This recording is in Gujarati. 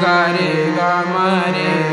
ગરે ગમ રે. ધા